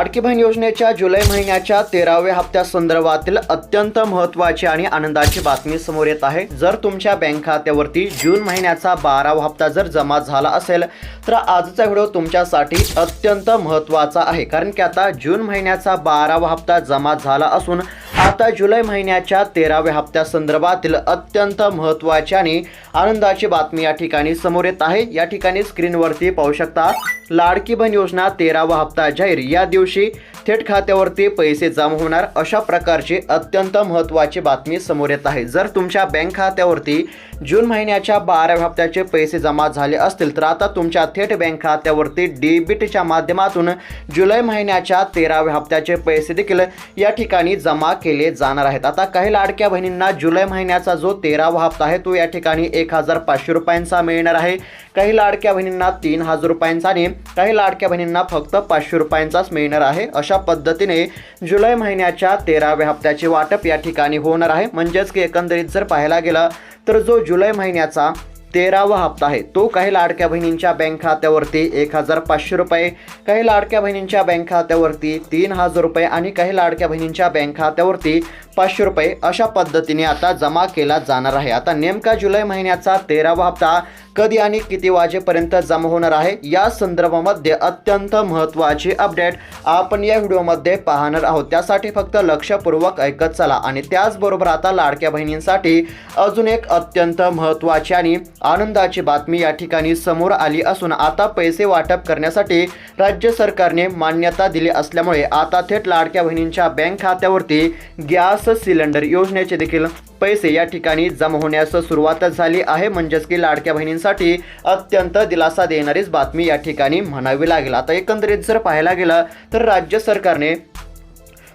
लाडकी बहीण योजनेच्या जुलै महिन्याच्या तेराव्या हप्त्यासंदर्भातील अत्यंत महत्त्वाची आणि आनंदाची बातमी समोर येत आहे. जर तुमच्या बँक खात्यावरती जून महिन्याचा बारावा हप्ता जर जमा झाला असेल तर आजचा व्हिडिओ तुमच्यासाठी अत्यंत महत्त्वाचा आहे. कारण की आता जून महिन्याचा बारावा हप्ता जमा झाला असून आता जुलै महिन्याच्या तेराव्या हप्त्यासंदर्भातील अत्यंत महत्त्वाची आणि आनंदाची बातमी या ठिकाणी समोर येत आहे. या ठिकाणी स्क्रीनवरती पाहू शकता लाडकी बहीण योजना तेरावा हप्ता जाहीर. या दिवशी थेट खात्यावरती पैसे जमा होणार. अशा प्रकारची अत्यंत महत्त्वाची बातमी समोर येत आहे. जर तुमच्या बँक खात्यावरती जून महिन्याच्या बाराव्या हप्त्याचे पैसे जमा झाले असतील तर आता तुमच्या थेट बँक खात्यावरती डेबिटच्या माध्यमातून जुलै महिन्याच्या तेराव्या हप्त्याचे पैसे देखील या ठिकाणी जमा केले जाणार आहेत. आता काही लाडक्या बहिणींना जुलै महिन्याचा जो तेरावा हप्ता आहे तो या ठिकाणी एक हजार पाचशे रुपयांचा मिळणार आहे. काही लाडक्या बहिणींना तीन हजार रुपयांचा आणि काही लाडक्या बहिणींना फक्त पाचशे रुपयांचाच मिळणार आहे. अशा पद्धतीने जुलै महिन्याच्या तेराव्या हप्त्याचे वाटप या ठिकाणी होणार आहे. म्हणजेच की एकंदरीत जर पाहायला गेलं तर जो जुलै महिन्याचा तेरावा हप्ता आहे तो काही लाडक्या बहिणींच्या बँक खात्यावरती एक हजार पाचशे रुपये काही लाडक्या बहिणींच्या बँक खात्यावरती तीन हजार रुपये आणि काही लाडक्या बहिणींच्या बँक खात्यावरती पाचशे रुपये अशा पद्धतीने आता जमा केला जाणार आहे. आता नेमका जुलै महिन्याचा तेरावा हप्ता कधी आणि किती वाजेपर्यंत जमा होणार आहे या संदर्भामध्ये अत्यंत महत्त्वाची अपडेट आपण या व्हिडिओमध्ये पाहणार आहोत. त्यासाठी फक्त लक्षपूर्वक ऐकत चला आणि त्याचबरोबर आता लाडक्या बहिणींसाठी अजून एक अत्यंत महत्त्वाची आणि आनंदाची बातमी या ठिकाणी समोर आली असून आता पैसे वाटप करण्यासाठी राज्य सरकारने मान्यता दिली असल्यामुळे आता थेट लाडक्या बहिणींच्या बँक खात्यावरती गॅस सिलेंडर योजनेचे देखील पैसे या ठिकाणी जमा होण्यास सुरुवात झाली आहे. म्हणजेच की लाडक्या बहिणींसाठी अत्यंत दिलासा देणारीच बातमी या ठिकाणी म्हणावी लागेल. आता एकंदरीत जर पाहायला गेलं तर राज्य सरकारने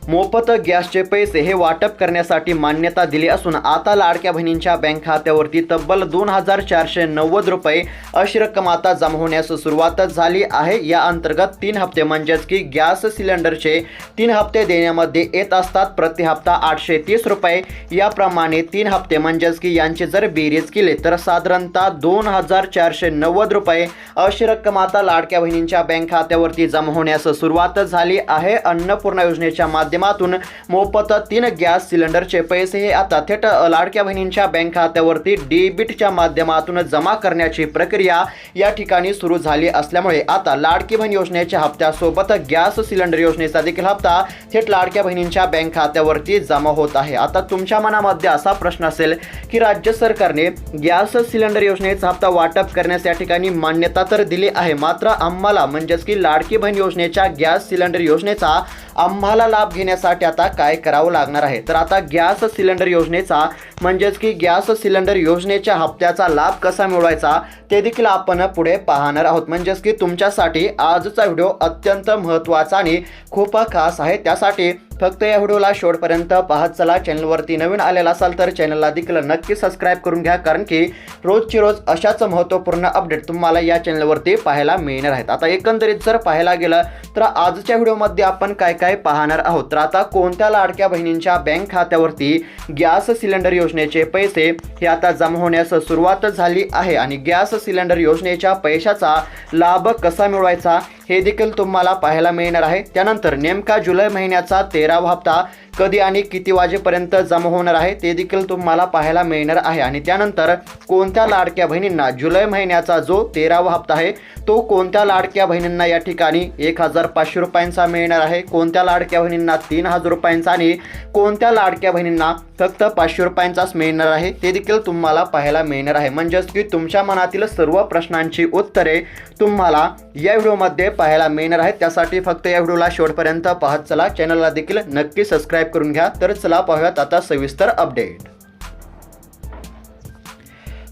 मोफत गॅसचे पैसे हे वाटप करण्यासाठी मान्यता दिली असून आता लाडक्या बहिणींच्या बँक खात्यावरती तब्बल दोन हजार चारशे नव्वद रुपये अशी रक्कम आता जमा होण्यास सुरुवात झाली आहे. या अंतर्गत तीन हप्ते म्हणजेच की गॅस सिलेंडरचे तीन हप्ते देण्यामध्ये येत असतात. प्रति हप्ता आठशे तीस रुपये. याप्रमाणे तीन हप्ते म्हणजेच की यांची जर बेरीज केली तर साधारणतः दोन हजार चारशे नव्वद रुपये अशी रक्कम आता लाडक्या बहिणींच्या बँक खात्यावरती जमा होण्यास सुरुवात झाली आहे. अन्नपूर्णा योजनेच्या माध्यमातून माध्यमातून मोफत तीन गॅस सिलेंडरचे पैसे हे आता थेट लाडक्या बहिणींच्या बँक खात्यावरती डेबिटच्या माध्यमातून जमा करण्याची प्रक्रिया या ठिकाणी सुरू झाली असल्यामुळे आता लाडकी बहीण योजनेच्या हप्त्यासोबत गॅस सिलेंडर योजनेचा देखील हप्ता थेट लाडक्या बहिणींच्या बँक खात्यावरती जमा होत आहे. आता तुमच्या मनामध्ये असा प्रश्न असेल की राज्य सरकारने गॅस सिलेंडर योजनेचा हप्ता वाटप करण्यास या ठिकाणी मान्यता तर दिली आहे मात्र आम्हाला म्हणजेच की लाडकी बहीण योजनेच्या गॅस सिलेंडर योजनेचा आम्हाला लाभ घेण्यासाठी आता काय करावं लागणार आहे? तर आता गॅस सिलेंडर योजनेचा म्हणजेच की गॅस सिलेंडर योजनेच्या हप्त्याचा लाभ कसा मिळवायचा ते देखील आपण पुढे पाहणार आहोत. म्हणजेच की तुमच्यासाठी आजचा व्हिडिओ अत्यंत महत्त्वाचा आणि खूप खास आहे. त्यासाठी फक्त या व्हिडिओला शेवटपर्यंत पाहत चला. चॅनलवरती नवीन आलेला असाल तर चॅनलला देखील नक्की सबस्क्राईब करून घ्या कारण की रोजची रोज अशाच महत्त्वपूर्ण अपडेट तुम्हाला या चॅनलवरती पाहायला मिळणार आहेत. आता एकंदरीत जर पाहायला गेलं तर आजच्या व्हिडिओमध्ये आपण काय काय पाहणार आहोत? तर आता कोणत्या लाडक्या बहिणींच्या बँक खात्यावरती गॅस सिलेंडर योजनेचे पैसे हे आता जमा होण्यास सुरुवात झाली आहे आणि गॅस सिलेंडर योजनेच्या पैशाचा लाभ कसा मिळवायचा हे देखील तुम्हाला पाहायला मिळणार आहे. त्यानंतर नेमका जुलै महिन्याचा तेरावा हप्ता कधी आणि किती वाजेपर्यंत जमा होणार आहे ते देखील तुम्हाला पाहायला मिळणार आहे. आणि त्यानंतर कोणत्या लाडक्या बहिणींना जुलै महिन्याचा जो तेरावा हप्ता आहे तो कोणत्या लाडक्या बहिणींना या ठिकाणी एक हजार पाचशे रुपयांचा मिळणार आहे? कोणत्या लाडक्या बहिणींना तीन हजार रुपयांचा आणि कोणत्या लाडक्या बहिणींना फक्त पाचशे रुपयांचाच मिळणार आहे ते देखील तुम्हाला पाहायला मिळणार आहे. म्हणजेच की तुमच्या मनातील सर्व प्रश्नांची उत्तरे तुम्हाला या व्हिडिओमध्ये पाहायला मिळणार आहे त्यासाठी फक्त या व्हिडिओला शेवटपर्यंत पाहत चला. चॅनलला देखील नक्की सबस्क्राईब करून घ्या. तर चला पाहूयात आता सविस्तर अपडेट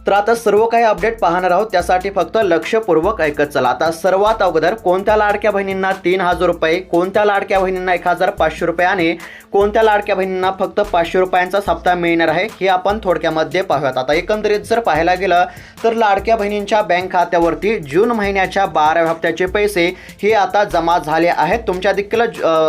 तर आता सर्व काही अपडेट पाहणार आहोत. त्यासाठी फक्त लक्षपूर्वक ऐकत चला. आता सर्वात अगोदर कोणत्या लाडक्या बहिणींना तीन हजार रुपये कोणत्या लाडक्या बहिणींना एक हजार पाचशे रुपये आणि कोणत्या लाडक्या बहिणींना फक्त पाचशे रुपयांचा हप्ता मिळणार आहे हे आपण थोडक्यामध्ये पाहूयात. आता एकंदरीत जर पाहायला गेलं तर लाडक्या बहिणींच्या बँक खात्यावरती जून महिन्याच्या बाराव्या हप्त्याचे पैसे हे आता जमा झाले आहेत. तुमच्या देखील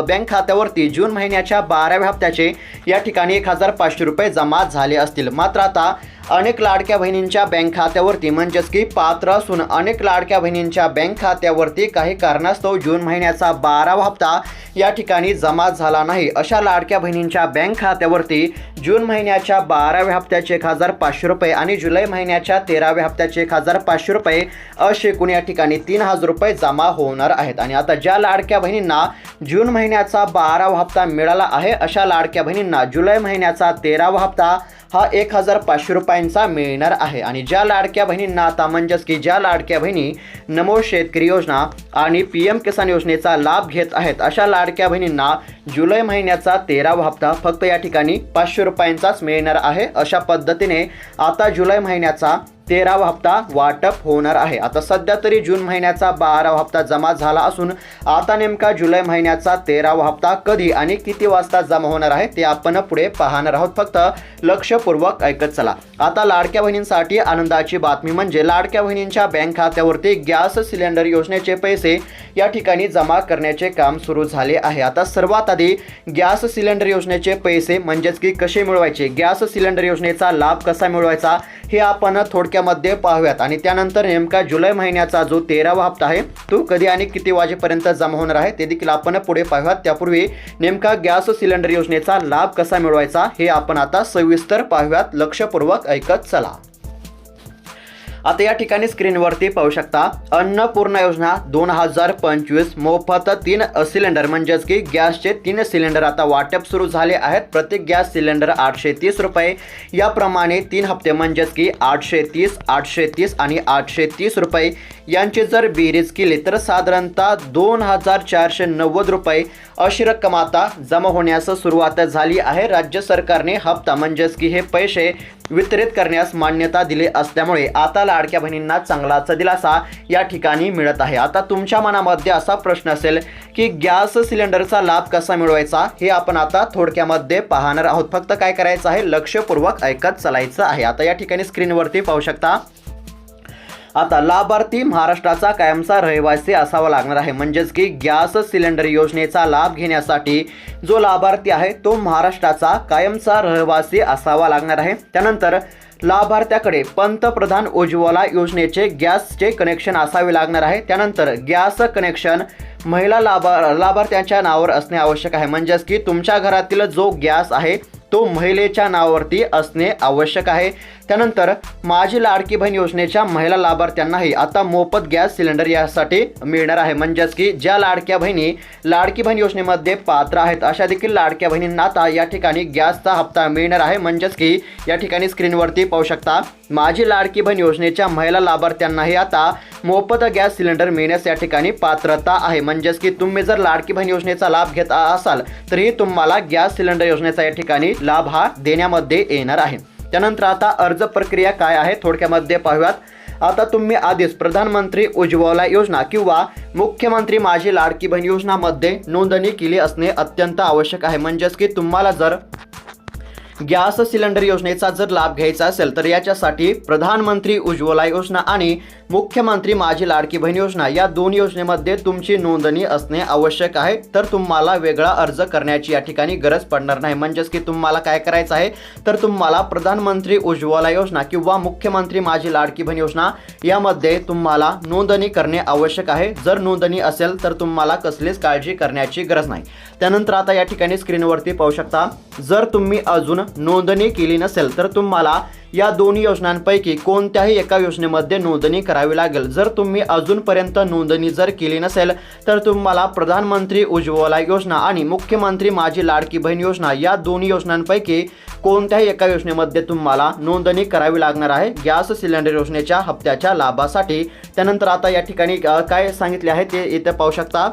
बँक खात्यावरती जून महिन्याच्या बाराव्या हप्त्याचे या ठिकाणी एक हजार पाचशे रुपये जमा झाले असतील. मात्र आता अनेक लाडक्या बहिणींच्या बँक खात्यावरती म्हणजेच की पात्र असून अनेक लाडक्या बहिणींच्या बँक खात्यावरती काही कारणास्तव जून महिन्याचा बारावा हप्ता या ठिकाणी जमा झाला नाही. अशा लाडक्या बहिणींच्या बँक खात्यावरती जून महिन्याच्या बाराव्या हप्त्याचे एक हजार पाचशे रुपये आणि जुलै महिन्याच्या तेराव्या हप्त्याचे एक हजार पाचशे रुपये असे एकूण या ठिकाणी तीन हजार रुपये जमा होणार आहेत. आणि आता ज्या लाडक्या बहिणींना जून महिन्याचा बारावा हप्ता मिळाला आहे अशा लाडक्या बहिणींना जुलै महिन्याचा तेरावा हप्ता हा एक हजार पाचशे रुपयांचा मिळणार आहे. आणि ज्या लाडक्या बहिणींना आता म्हणजेच की ज्या लाडक्या बहिणी नमो शेतकरी योजना आणि पी एम किसान योजनेचा लाभ घेत आहेत अशा लाडक्या बहिणींना जुलै महिन्याचा तेरावा हप्ता फक्त या ठिकाणी पाचशे रुपयांचाच मिळणार आहे. अशा पद्धतीने आता जुलै महिन्याचा तेरावा हप्ता वाटप होणार आहे. आता सध्या तरी जून महिन्याचा बारावा हप्ता जमा झाला असून आता नेमका जुलै महिन्याचा तेरावा हप्ता कधी आणि किती वाजता जमा होणार आहे ते आपण पुढे पाहणार आहोत. फक्त लक्षपूर्वक ऐकत चला. आता लाडक्या बहिणींसाठी आनंदाची बातमी म्हणजे लाडक्या बहिणींच्या बँक खात्यावरती गॅस सिलेंडर योजनेचे पैसे या ठिकाणी जमा करण्याचे काम सुरू झाले आहे. आता सर्वात आधी गॅस सिलेंडर योजनेचे पैसे म्हणजेच की कसे मिळवायचे? गॅस सिलेंडर योजनेचा लाभ कसा मिळवायचा? हे आपण थोडक्यामध्ये पाहूयात आणि त्यानंतर नेमका जुलै महिन्याचा जो तेरावा हप्ता आहे तो कधी आणि किती वाजेपर्यंत जमा होणार आहे ते देखील आपण पुढे पाहूयात त्यापूर्वी नेमका गॅस सिलेंडर योजनेचा लाभ कसा मिळवायचा हे आपण आता सविस्तर पाहूयात लक्षपूर्वक ऐकत चला. आता या ठिकाणी स्क्रीनवरती पाहू शकता अन्नपूर्णा योजना दोन हजार पंचवीस मोफत तीन सिलेंडर म्हणजेच की गॅसचे तीन सिलेंडर आता वाटप सुरू झाले आहेत. प्रत्येक गॅस सिलेंडर आठशे तीस रुपये. याप्रमाणे तीन हप्ते म्हणजेच की आठशे तीस आठशे तीस आणि आठशे तीस रुपये यांचे जर बेरीज केले तर साधारणतः दोन हजार चारशे नव्वद रुपये अशी रक्कम आता जमा होण्यास सुरुवात झाली आहे. राज्य सरकारने हप्ता म्हणजेच की हे पैसे वितरित करण्यास मान्यता दिली असल्यामुळे आता लाडक्या बहिणींना चांगलाच दिलासा या ठिकाणी मिळत आहे. आता तुमच्या मनामध्ये असा प्रश्न असेल की गॅस सिलेंडरचा लाभ कसा मिळवायचा हे आपण आता थोडक्यामध्ये पाहणार आहोत. फक्त काय करायचं आहे? लक्षपूर्वक ऐकत चालायचं आहे. आता या ठिकाणी स्क्रीनवरती पाहू शकता आता लाभार्थी महाराष्ट्राचा कायमचा रहिवासी असावा लागणार आहे. म्हणजेच की गॅस सिलेंडर योजनेचा लाभ घेण्यासाठी जो लाभार्थी आहे तो महाराष्ट्राचा कायमचा रहिवासी असावा लागणार आहे. त्यानंतर लाभार्थ्याकडे पंतप्रधान उज्ज्वला योजनेचे गॅसचे कनेक्शन असावे लागणार आहे. त्यानंतर गॅस कनेक्शन महिला लाभा लाभार्थ्यांच्या नावावर असणे आवश्यक आहे. म्हणजेच की तुमच्या घरातील जो गॅस आहे तो महिलेच्या नावावरती असणे आवश्यक आहे. त्यानंतर माझी लाडकी बहीण योजनेच्या महिला लाभार्थ्यांनाही आता मोफत गॅस सिलेंडर यासाठी मिळणार आहे. म्हणजेच की ज्या लाडक्या बहिणी लाडकी बहीण योजनेमध्ये पात्र आहेत अशा देखील लाडक्या बहिणींना आता या ठिकाणी गॅसचा हप्ता मिळणार आहे. म्हणजेच की या ठिकाणी स्क्रीनवरती पाहू शकता माझी लाडकी बहीण योजनेच्या महिला लाभार्थ्यांनाही आता मोफत गॅस सिलेंडर मिळण्यास या ठिकाणी पात्रता आहे. म्हणजेच की तुम्ही जर लाडकी बहीण योजनेचा लाभ घेत असाल तरीही तुम्हाला गॅस सिलेंडर योजनेचा या ठिकाणी लाभ हा देण्यामध्ये येणार आहे. त्यानंतर आता अर्ज प्रक्रिया काय आहे थोडक्यामध्ये पाहूयात. आता तुम्ही आधीच प्रधानमंत्री उज्ज्वला योजना किंवा मुख्यमंत्री माझी लाडकी बहीण योजनामध्ये नोंदणी केली असणे अत्यंत आवश्यक आहे. म्हणजेच की तुम्हाला जर गॅस सिलेंडर योजनेचा जर लाभ घ्यायचा असेल तर याच्यासाठी प्रधानमंत्री उज्ज्वला योजना आणि मुख्यमंत्री माझी लाडकी बहीण योजना या दोन योजनेमध्ये तुमची नोंदणी असणे आवश्यक आहे. तर तुम्हाला वेगळा अर्ज करण्याची या ठिकाणी गरज पडणार नाही. म्हणजेच की तुम्हाला काय करायचं आहे? तर तुम्हाला प्रधानमंत्री उज्ज्वला योजना किंवा मुख्यमंत्री माझी लाडकी बहीण योजना यामध्ये तुम्हाला नोंदणी करणे आवश्यक आहे. जर नोंदणी असेल तर तुम्हाला कसलीच काळजी करण्याची गरज नाही. त्यानंतर आता या ठिकाणी स्क्रीनवरती पाहू शकता जर तुम्ही अजून नोंदणी केली नसेल तर तुम्हाला या दोन्ही योजनांपैकी कोणत्याही एका योजनेमध्ये नोंदणी करावी लागेल. जर तुम्ही अजूनपर्यंत नोंदणी जर केली नसेल तर तुम्हाला प्रधानमंत्री उज्ज्वला योजना आणि मुख्यमंत्री माझी लाडकी बहीण योजना या दोन्ही योजनांपैकी कोणत्याही एका योजनेमध्ये तुम्हाला नोंदणी करावी लागणार आहे. गॅस सिलेंडर योजनेच्या हप्त्याच्या लाभासाठी. त्यानंतर आता या ठिकाणी काय सांगितले आहे ते इथे पाहू शकता.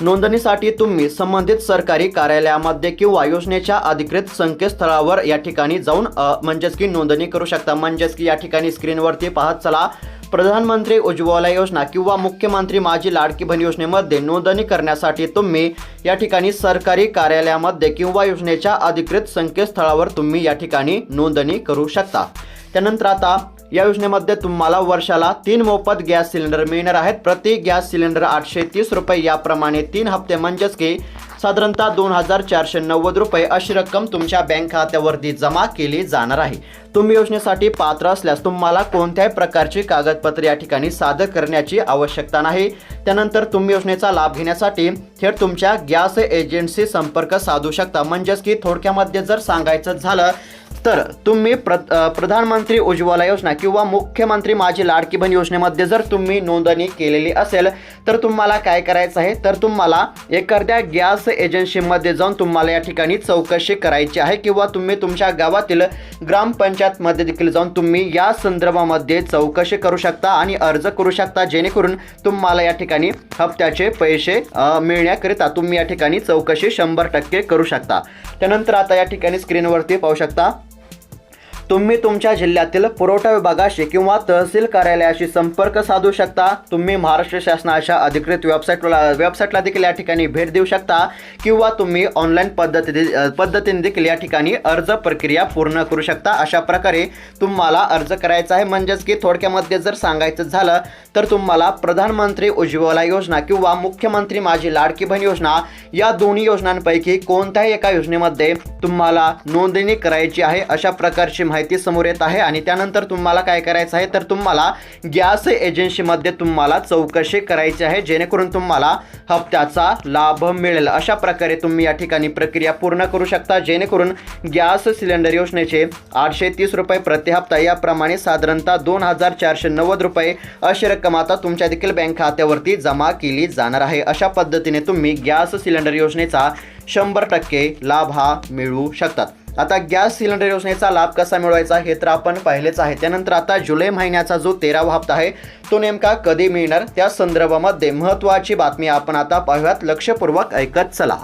नोंदणीसाठी तुम्ही संबंधित सरकारी कार्यालयामध्ये किंवा योजनेच्या अधिकृत संकेतस्थळावर या ठिकाणी जाऊन म्हणजेच की नोंदणी करू शकता. म्हणजेच की या ठिकाणी स्क्रीनवरती पाहत चला. प्रधानमंत्री उज्ज्वला योजना किंवा मुख्यमंत्री माझी लाडकी बहीण योजनेमध्ये नोंदणी करण्यासाठी तुम्ही या ठिकाणी सरकारी कार्यालयामध्ये किंवा योजनेच्या अधिकृत संकेतस्थळावर तुम्ही या ठिकाणी नोंदणी करू शकता. त्यानंतर आता या योजनेमध्ये तुम्हाला वर्षाला तीन मोफत गॅस सिलेंडर मिळणार आहेत. प्रति गॅस सिलेंडर आठशे तीस रुपये. याप्रमाणे तीन हप्ते म्हणजेच की साधारणतः दोन हजार चारशे नव्वद रुपये अशी रक्कम तुमच्या बँक खात्यावरती जमा केली जाणार आहे. तुम्ही योजनेसाठी पात्र असल्यास तुम्हाला कोणत्याही प्रकारची कागदपत्रे या ठिकाणी सादर करण्याची आवश्यकता नाही. त्यानंतर तुम्ही योजनेचा लाभ घेण्यासाठी थेट तुमच्या गॅस एजन्सी संपर्क साधू शकता. म्हणजेच की थोडक्यामध्ये जर सांगायचं झालं तर तुम्ही प्र प्रधानमंत्री उज्ज्वला योजना किंवा मुख्यमंत्री माझी लाडकी बहीण योजनेमध्ये जर तुम्ही नोंदणी केलेली असेल तर तुम्हाला काय करायचं आहे? तर तुम्हाला एखाद्या गॅस एजन्सीमध्ये जाऊन तुम्हाला या ठिकाणी चौकशी करायची आहे किंवा तुम्ही तुमच्या गावातील ग्रामपंचायतमध्ये देखील जाऊन तुम्ही या संदर्भामध्ये चौकशी करू शकता आणि अर्ज करू शकता जेणेकरून तुम्हाला या ठिकाणी हप्त्याचे पैसे मिळण्याकरिता तुम्ही या ठिकाणी चौकशी शंभर टक्के करू शकता. त्यानंतर आता या ठिकाणी स्क्रीनवरती पाहू शकता तुम्ही तुमच्या जिल्ह्यातील पुरवठा विभागाशी किंवा तहसील कार्यालयाशी संपर्क साधू शकता. तुम्ही महाराष्ट्र शासनाच्या अधिकृत वेबसाईटला वेबसाईटला देखील या ठिकाणी भेट देऊ शकता किंवा तुम्ही ऑनलाईन पद्धती पद्धतीने देखील या ठिकाणी अर्ज प्रक्रिया पूर्ण करू शकता. अशा प्रकारे तुम्हाला अर्ज करायचा आहे. म्हणजेच की थोडक्यामध्ये जर सांगायचं झालं तर तुम्हाला प्रधानमंत्री उज्ज्वला योजना किंवा मुख्यमंत्री माझी लाडकी बहीण योजना या दोन्ही योजनांपैकी कोणत्याही एका योजनेमध्ये तुम्हाला नोंदणी करायची आहे. अशा प्रकारची माहिती समोर येत आहे आणि त्यानंतर तुम्हाला काय करायचं आहे? तर तुम्हाला गॅस एजन्सीमध्ये तुम्हाला चौकशी करायची आहे जेणेकरून तुम्हाला हप्त्याचा लाभ मिळेल. अशा प्रकारे तुम्ही या ठिकाणी प्रक्रिया पूर्ण करू शकता जेणेकरून गॅस सिलेंडर योजनेचे आठशे तीस रुपये प्रति हप्ता याप्रमाणे साधारणतः दोन हजार चारशे नव्वद रुपये अशी रक्कम आता तुमच्या देखील बँक खात्यावरती जमा केली जाणार आहे. अशा पद्धतीने तुम्ही गॅस सिलेंडर योजनेचा शंभर टक्के लाभ हा मिळवू शकतात. आता गॅस सिलेंडर योजनेचा लाभ कसा मिळवायचा हे तर आपण पाहिलेच आहे. त्यानंतर आता जुलै महिन्याचा जो तेरावा हप्ता आहे तो नेमका कधी मिळणार? त्या संदर्भामध्ये महत्त्वाची बातमी आपण आता पाहूयात. लक्षपूर्वक ऐकत चला.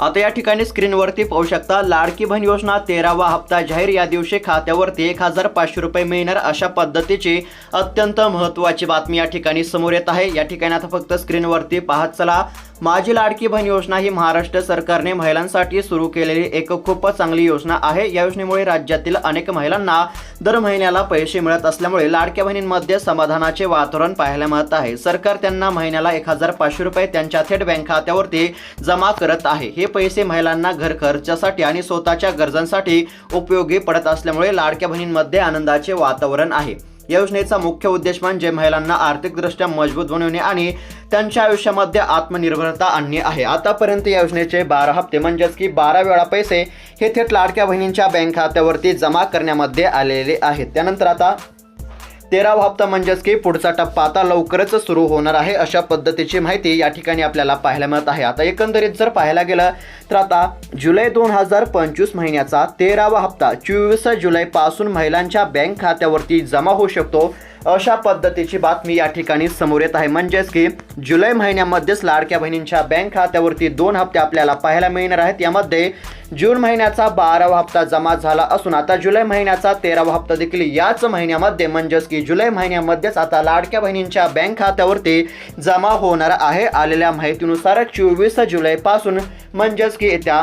आता या ठिकाणी स्क्रीनवरती पाहू शकता लाडकी बहीण योजना तेरावा हप्ता जाहीर. या दिवशी खात्यावरती एक हजार पाचशे रुपये मिळणार अशा पद्धतीची अत्यंत महत्त्वाची बातमी या ठिकाणी समोर येत आहे. या ठिकाणी आता फक्त स्क्रीनवरती पाहत चला. माझी लाडकी बहीण योजना ही महाराष्ट्र सरकारने महिलांसाठी सुरू केलेली एक खूप चांगली योजना आहे. या योजनेमुळे राज्यातील अनेक महिलांना दर महिन्याला पैसे मिळत असल्यामुळे लाडक्या बहिणींमध्ये समाधानाचे वातावरण पाहायला मिळत आहे. सरकार त्यांना महिन्याला एक हजार पाचशे रुपये त्यांच्या थेट बँक खात्यावरती जमा करत आहे. हे पैसे महिलांना घर खर्चासाठी आणि स्वतःच्या गरजांसाठी उपयोगी पडत असल्यामुळे लाडक्या बहिणींमध्ये आनंदाचे वातावरण आहे. या योजनेचा मुख्य उद्देश म्हणजे महिलांना आर्थिकदृष्ट्या मजबूत बनवणे आणि त्यांच्या आयुष्यामध्ये आत्मनिर्भरता आणणे आहे. आतापर्यंत या योजनेचे बारा हप्ते म्हणजेच की बारा वेळा पैसे हे थेट लाडक्या बहिणींच्या बँक खात्यावरती जमा करण्यामध्ये आलेले आहेत. त्यानंतर आता तेरावा हप्ता म्हणजेच की पुढचा टप्पा आता लवकरच सुरू होणार आहे अशा पद्धतीची माहिती या ठिकाणी आपल्याला पाहायला मिळत आहे. आता एकंदरीत जर पाहायला गेलं तर आता जुलै दोन हजार पंचवीस महिन्याचा तेरावा हप्ता चोवीस जुलैपासून महिलांच्या बँक खात्यावरती जमा होऊ शकतो. अशा पद्धतीची बातमी या ठिकाणी समोर येत आहे. म्हणजेच की जुलै महिन्यामध्येच लाडक्या बहिणींच्या बँक खात्यावरती दोन हप्ते आपल्याला पाहायला मिळणार आहेत. यामध्ये जून महिन्याचा बारावा हप्ता जमा झाला असून आता जुलै महिन्याचा तेरावा हप्ता देखील याच महिन्यामध्ये. म्हणजेच की जुलै महिन्यामध्येच आता लाडक्या बहिणींच्या बँक खात्यावरती जमा होणार आहे. आलेल्या माहितीनुसार चोवीस जुलैपासून म्हणजेच की येत्या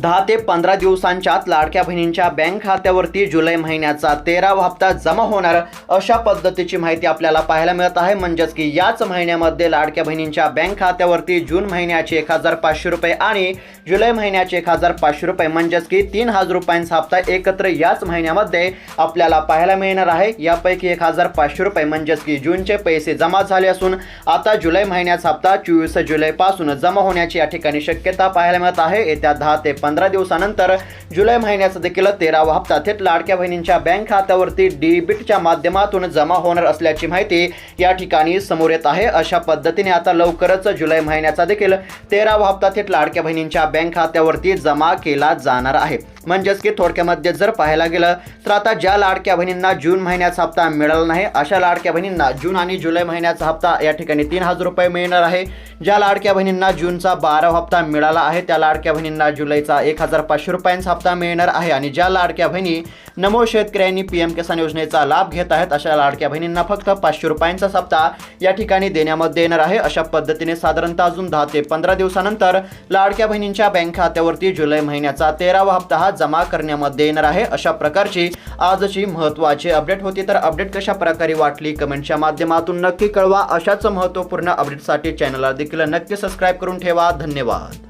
दहा ते पंधरा दिवसांच्या आत लाडक्या बहिणींच्या बँक खात्यावरती जुलै महिन्याचा तेरावा हप्ता जमा होणार अशा पद्धतीची माहिती आपल्याला पाहायला मिळत आहे. म्हणजेच की याच महिन्यामध्ये लाडक्या बहिणींच्या बँक खात्यावरती जून महिन्याचे एक हजार पाचशे रुपये आणि जुलै महिन्याचे एक हजार पाचशे रुपये म्हणजेच की तीन हजार रुपयांचा हप्ता एकत्र याच महिन्यामध्ये आपल्याला पाहायला मिळणार आहे. यापैकी एक हजार पाचशे रुपये म्हणजेच की जूनचे पैसे जमा झाले असून आता जुलै महिन्याचा हप्ता चोवीस जुलैपासून जमा होण्याची या ठिकाणी शक्यता पाहायला मिळत आहे. येत्या दहा ते पंधरा दिवसानंतर जुलै महिन्याचा देखील तेरावा हप्ता. थेट लाडक्या बहिणींच्या बँक खात्यावरती डेबिटच्या माध्यमातून जमा होणार असल्याची माहिती या ठिकाणी समोर येत आहे. अशा पद्धतीने आता लवकरच जुलै महिन्याचा देखील तेरावा हप्ता थेट लाडक्या बहिणींच्या बँक खात्यावरती जमा केला जाणार आहे. म्हणजेच की थोडक्यामध्ये जर पाहायला गेलं तर आता ज्या लाडक्या बहिणींना जून महिन्याचा हप्ता मिळाला नाही अशा लाडक्या बहिणींना जून आणि जुलै महिन्याचा हप्ता या ठिकाणी तीन हजार रुपये मिळणार आहे. ज्या लाडक्या बहिणींना जूनचा बारा हप्ता मिळाला आहे त्या लाडक्या बहिणींना जुलैचा आता एक हजार पाचशे रुपयांचा हप्ता मिळणार आहे आणि ज्या लाडक्या बहिणी नमो शेतकऱ्यांनी पी एम किसान योजनेचा लाभ घेत आहेत अशा लाडक्या बहिणींना फक्त पाचशे रुपयांचा हप्ता या ठिकाणी देण्यामध्ये येणार आहे. अशा पद्धतीने साधारणतः अजून दहा ते पंधरा दिवसानंतर लाडक्या बहिणींच्या बँक खात्यावरती जुलै महिन्याचा तेरावा हप्ता हा जमा करण्यामध्ये येणार आहे. अशा प्रकारची आजची महत्त्वाची अपडेट होती तर अपडेट कशा प्रकारे वाटली कमेंटच्या माध्यमातून नक्की कळवा. अशाच महत्त्वपूर्ण अपडेटसाठी चॅनलला देखील नक्की सबस्क्राईब करून ठेवा. धन्यवाद.